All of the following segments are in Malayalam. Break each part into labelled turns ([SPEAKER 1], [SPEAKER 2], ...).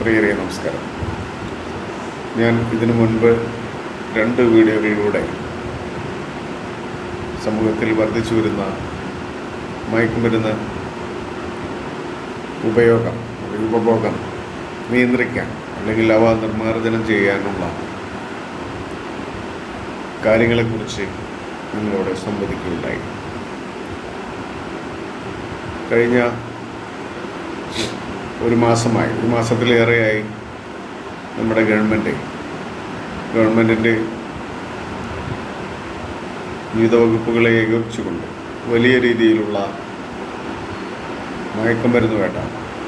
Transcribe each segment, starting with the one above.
[SPEAKER 1] പ്രിയരെ നമസ്കാരം. ഞാൻ ഇതിനു മുൻപ് രണ്ട് വീഡിയോകളിലൂടെ സമൂഹത്തിൽ വർദ്ധിച്ചു വരുന്ന മയക്കുമരുന്ന് ഉപയോഗം ഉപഭോഗം നിയന്ത്രിക്കാൻ അല്ലെങ്കിൽ അവ നിർമ്മാർജനം ചെയ്യാനുള്ള കാര്യങ്ങളെക്കുറിച്ച് നിങ്ങളോട് സംവദിക്കുകയുണ്ടായി. കഴിഞ്ഞ ഒരു മാസമായി. ഒരു മാസത്തിലേറെയായി നമ്മുടെ ഗവൺമെന്റ് ഗവൺമെന്റിന്റെ വിവിധ വകുപ്പുകളെ ഏകോപിച്ചുകൊണ്ട് വലിയ രീതിയിലുള്ള മയക്കുമരുന്ന് വേണ്ട.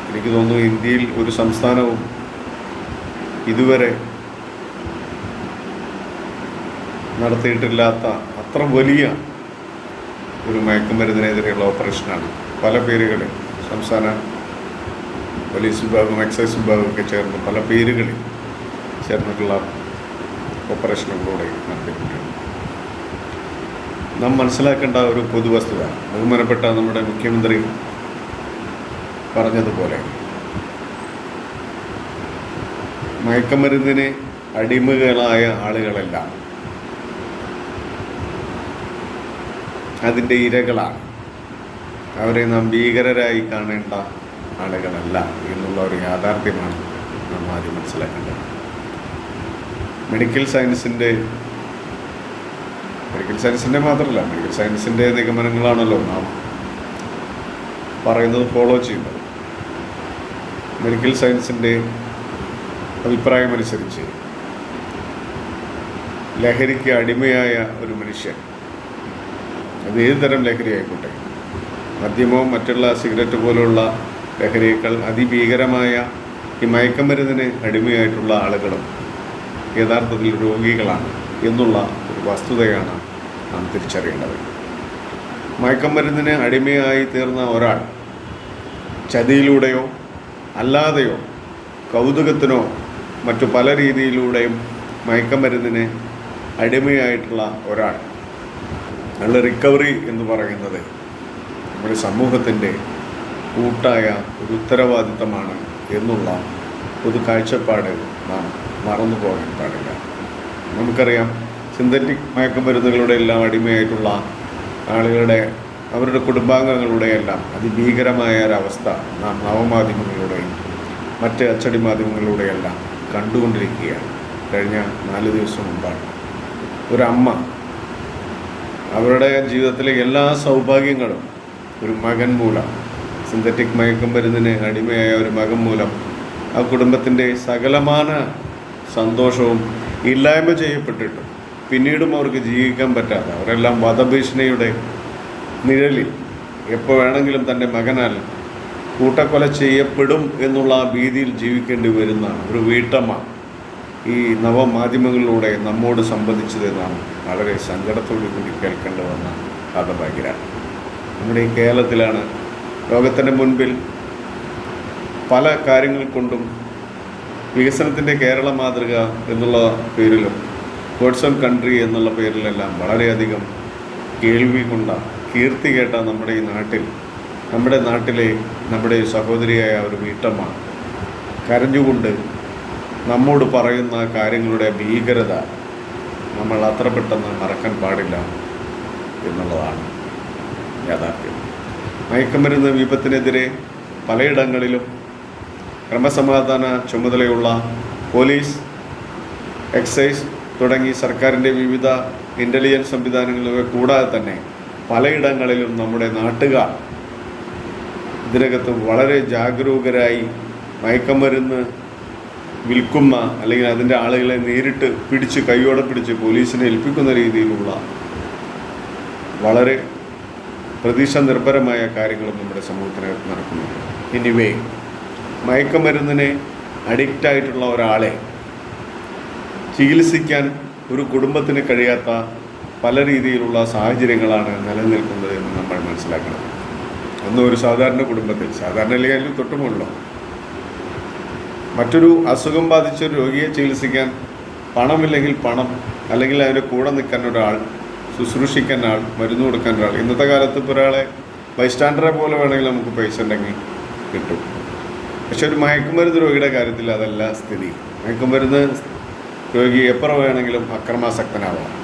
[SPEAKER 1] എനിക്ക് തോന്നുന്നു ഇന്ത്യയിൽ ഒരു സംസ്ഥാനവും ഇതുവരെ നടത്തിയിട്ടില്ലാത്ത അത്ര വലിയ ഒരു മയക്കുമരുന്നിനെതിരെയുള്ള ഓപ്പറേഷനാണ്. പല പേരുകളിൽ സംസ്ഥാന പോലീസ് വിഭാഗം എക്സൈസ് വിഭാഗമൊക്കെ ചേർന്ന് പല പേരുകളിൽ ചേർന്നിട്ടുള്ള ഓപ്പറേഷനുകളിലൂടെ നടത്തിക്കൊണ്ടിരുന്നു. നാം മനസ്സിലാക്കേണ്ട ഒരു പൊതുവസ്തുത ബഹുമാനപ്പെട്ട നമ്മുടെ മുഖ്യമന്ത്രി പറഞ്ഞതുപോലെ മയക്കമരുന്നിന് അടിമകളായ ആളുകളെല്ലാം അതിന്റെ ഇരകളാണ്. അവരെ നാം ഭീകരരായി കാണേണ്ട ആളുകളല്ല എന്നുള്ള ഒരു യാഥാർത്ഥ്യമാണ് നാം ആദ്യം മനസ്സിലാക്കേണ്ടത്. മെഡിക്കൽ സയൻസിന്റെ മെഡിക്കൽ സയൻസിന്റെ മാത്രമല്ല മെഡിക്കൽ സയൻസിന്റെ നിഗമനങ്ങളാണല്ലോ നാം പറയുന്നത് ഫോളോ ചെയ്യുന്നത്. മെഡിക്കൽ സയൻസിന്റെ അഭിപ്രായമനുസരിച്ച് ലഹരിക്ക് അടിമയായ ഒരു മനുഷ്യൻ അത് ഏത് തരം ലഹരി ആയിക്കോട്ടെ മദ്യമോ മറ്റുള്ള സിഗരറ്റ് പോലുള്ള ലഹരിയേക്കാൾ അതിഭീകരമായ ഈ മയക്കമരുന്നിന് അടിമയായിട്ടുള്ള ആളുകളും യഥാർത്ഥത്തിൽ രോഗികളാണ് എന്നുള്ള ഒരു വസ്തുതയാണ് നാം തിരിച്ചറിയേണ്ടത്. മയക്കമരുന്നിന് അടിമയായി തീർന്ന ഒരാൾ ചതിയിലൂടെയോ അല്ലാതെയോ കൗതുകത്തിനോ മറ്റു പല രീതിയിലൂടെയും മയക്കമരുന്നിന് അടിമയായിട്ടുള്ള ഒരാൾ. അയാളുടെ റിക്കവറി എന്ന് പറയുന്നത് നമ്മുടെ സമൂഹത്തിന്റെ കൂട്ടായ ഒരു ഉത്തരവാദിത്തമാണ് എന്നുള്ള ഒരു കാഴ്ചപ്പാട് നാം മറന്നു പോകാൻ പാടില്ല. നമുക്കറിയാം സിന്തറ്റിക് മയക്കുമരുന്നുകളുടെ എല്ലാം അടിമയായിട്ടുള്ള ആളുകളുടെ അവരുടെ കുടുംബാംഗങ്ങളുടെ എല്ലാം അതിഭീകരമായ ഒരവസ്ഥ നാം നവമാധ്യമങ്ങളുടെയും മറ്റ് അച്ചടി മാധ്യമങ്ങളിലൂടെയെല്ലാം കണ്ടുകൊണ്ടിരിക്കുകയാണ്. കഴിഞ്ഞ നാല് ദിവസം മുമ്പാണ്. ഒരമ്മ അവരുടെ ജീവിതത്തിലെ എല്ലാ സൗഭാഗ്യങ്ങളും ഒരു മകൻ മൂലം സിന്തറ്റിക് മയക്കുമരുന്നിന് അടിമയായ ഒരു മകൻ മൂലം ആ കുടുംബത്തിന്റെ സകലമാന സന്തോഷവും ഇല്ലായ്മ ചെയ്യപ്പെട്ടിട്ടും. പിന്നീടും അവർക്ക് ജീവിക്കാൻ പറ്റാതെ. അവരെല്ലാം വധഭീഷണിയുടെ നിഴലിൽ എപ്പോൾ വേണമെങ്കിലും തന്റെ മകനാൽ കൂട്ടക്കൊല ചെയ്യപ്പെടും എന്നുള്ള ആ ഭീതിയിൽ ജീവിക്കേണ്ടി വരുന്ന ഒരു വീട്ടമ്മ ഈ നവമാധ്യമങ്ങളിലൂടെ നമ്മോട് സംബന്ധിച്ചത് നാം വളരെ സങ്കടത്തോടു കൂടി കേൾക്കേണ്ടി വന്ന നമ്മുടെ ഈ കേരളത്തിലാണ് ലോകത്തിന്റെ മുൻപിൽ പല കാര്യങ്ങൾ കൊണ്ടും വികസനത്തിന്റെ കേരള മാതൃക എന്നുള്ള പേരിലും ഗോഡ്സ് ഓൺ കൺട്രി എന്നുള്ള പേരിലെല്ലാം വളരെയധികം കേൾവി കൊണ്ട കീർത്തി കേട്ട നമ്മുടെ ഈ നാട്ടിൽ നമ്മുടെ നാട്ടിലെ നമ്മുടെ സഹോദരിയായ ഒരു വീട്ടമ്മ. കരഞ്ഞുകൊണ്ട് നമ്മോട് പറയുന്ന കാര്യങ്ങളുടെ ഭീകരത നമ്മൾ അത്ര പെട്ടെന്ന് മറക്കാൻ പാടില്ല എന്നുള്ളതാണ് യാഥാർത്ഥ്യം. മയക്കമരുന്ന് വിപത്തിനെതിരെ പലയിടങ്ങളിലും ക്രമസമാധാന ചുമതലയുള്ള പോലീസ് എക്സൈസ് തുടങ്ങി സർക്കാരിന്റെ വിവിധ ഇന്റലിജൻസ് സംവിധാനങ്ങളൊക്കെ കൂടാതെ തന്നെ പലയിടങ്ങളിലും നമ്മുടെ നാട്ടുകാർ ഇതിനകത്ത് വളരെ ജാഗരൂകരായി മയക്കമരുന്ന് വിൽക്കുന്ന അല്ലെങ്കിൽ അതിന്റെ ആളുകളെ നേരിട്ട് പിടിച്ച് കൈയോടെ പിടിച്ച് പോലീസിനെ ഏൽപ്പിക്കുന്ന രീതിയിലുള്ള വളരെ പ്രതീക്ഷ നിർഭരമായ കാര്യങ്ങളും നമ്മുടെ സമൂഹത്തിനകത്ത് നടക്കുന്നുണ്ട്. ഇനിവേ മയക്കുമരുന്നിനെ അഡിക്റ്റായിട്ടുള്ള ഒരാളെ ചികിത്സിക്കാൻ ഒരു കുടുംബത്തിന് കഴിയാത്ത പല രീതിയിലുള്ള സാഹചര്യങ്ങളാണ് നിലനിൽക്കുന്നത് എന്ന് നമ്മൾ മനസ്സിലാക്കണം. അന്ന് ഒരു സാധാരണ കുടുംബത്തിൽ സാധാരണ അല്ലെങ്കിൽ തൊട്ടുമുള്ളോ മറ്റൊരു അസുഖം ബാധിച്ച രോഗിയെ ചികിത്സിക്കാൻ പണമില്ലെങ്കിൽ പണം അല്ലെങ്കിൽ അതിന്റെ കൂടെ നിൽക്കാൻ ഒരാൾ ശുശ്രൂഷിക്കാൻ ആൾ മരുന്ന് കൊടുക്കാൻ ഒരാൾ ഇന്നത്തെ കാലത്ത് ഇപ്പോൾ ഒരാളെ ബൈസ്റ്റാൻഡറെ പോലെ വേണമെങ്കിൽ നമുക്ക് പൈസ ഉണ്ടെങ്കിൽ കിട്ടും. പക്ഷെ ഒരു മയക്കുമരുന്ന് രോഗിയുടെ കാര്യത്തിൽ അതല്ല സ്ഥിതി. മയക്കുമരുന്ന് രോഗി എപ്പുറം വേണമെങ്കിലും അക്രമാസക്തനാവാം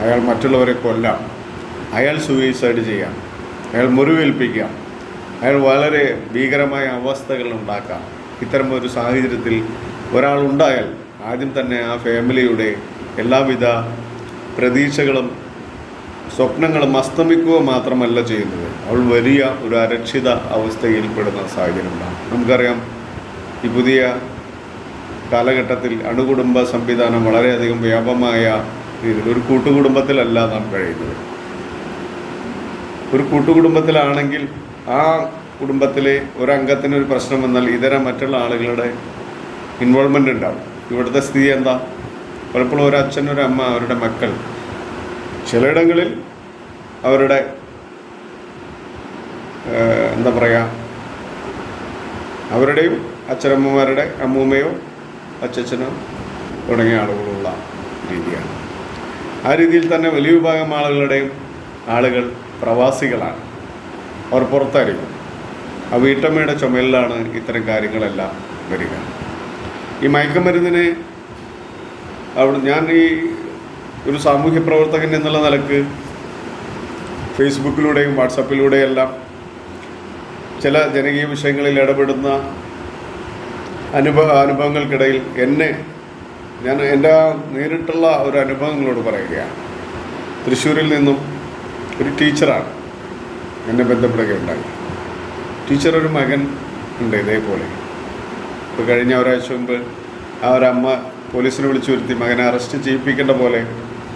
[SPEAKER 1] അയാൾ മറ്റുള്ളവരെ കൊല്ലാം. അയാൾ സൂയിസൈഡ് ചെയ്യാം. അയാൾ മുറിവേൽപ്പിക്കാം. അയാൾ വളരെ ഭീകരമായ അവസ്ഥകൾ ഉണ്ടാക്കാം. ഇത്തരം ഒരു സാഹചര്യത്തിൽ ഒരാളുണ്ടായാൽ ആദ്യം തന്നെ ആ ഫാമിലിയുടെ എല്ലാവിധ പ്രതീക്ഷകളും സ്വപ്നങ്ങളും അസ്തമിക്കുക മാത്രമല്ല ചെയ്യുന്നത്. അവൾ വലിയ ഒരു അരക്ഷിത അവസ്ഥയിൽപ്പെടുന്ന സാഹചര്യം ഉണ്ടാകും നമുക്കറിയാം ഈ പുതിയ കാലഘട്ടത്തിൽ അണുകുടുംബ സംവിധാനം വളരെയധികം വ്യാപമായ രീതിയിൽ ഒരു കൂട്ടുകുടുംബത്തിലല്ല നാം കഴിയുന്നത്. ഒരു കൂട്ടുകുടുംബത്തിലാണെങ്കിൽ ആ കുടുംബത്തിലെ ഒരംഗത്തിന് ഒരു പ്രശ്നം വന്നാൽ ഇതര മറ്റുള്ള ആളുകളുടെ ഇൻവോൾവ്മെന്റ് ഉണ്ടാവും ഇവിടുത്തെ സ്ഥിതി എന്താ? പലപ്പോഴും ഒരു അച്ഛൻ ഒരു അമ്മ അവരുടെ മക്കൾ ചിലയിടങ്ങളിൽ അവരുടെ എന്താ പറയുക അവരുടെയും അച്ഛനമ്മമാരുടെ അമ്മൂമ്മയോ അച്ഛനോ തുടങ്ങിയ ആളുകളുള്ള രീതിയാണ്. ആ രീതിയിൽ തന്നെ വലിയ വിഭാഗം ആളുകളുടെയും ആളുകൾ പ്രവാസികളാണ്. അവർ പുറത്തായിരിക്കും. ആ വീട്ടമ്മയുടെ ചുമലിലാണ് ഇത്തരം കാര്യങ്ങളെല്ലാം വരിക. ഈ മയക്കുമരുന്നിനെ അവിടെ ഞാൻ ഈ ഒരു സാമൂഹ്യ പ്രവർത്തകൻ എന്നുള്ള നിലയ്ക്ക് ഫേസ്ബുക്കിലൂടെയും വാട്സപ്പിലൂടെയും എല്ലാം ചില ജനകീയ വിഷയങ്ങളിൽ ഇടപെടുന്ന അനുഭവ അനുഭവങ്ങൾക്കിടയിൽ എന്നെ ഞാൻ എന്റെ നേരിട്ടുള്ള ഒരു അനുഭവങ്ങളോട് പറയുകയാണ്. തൃശ്ശൂരിൽ നിന്നും ഒരു ടീച്ചറാണ് എന്നെ ബന്ധപ്പെടുകയുണ്ടായി. ടീച്ചർ ഒരു മകൻ ഉണ്ട് ഇതേപോലെ. ഇപ്പോൾ കഴിഞ്ഞ ഒരാഴ്ച മുമ്പ് ആ ഒരമ്മ പോലീസിനെ വിളിച്ചു വരുത്തി മകനെ അറസ്റ്റ് ചെയ്യിപ്പിക്കേണ്ട പോലെ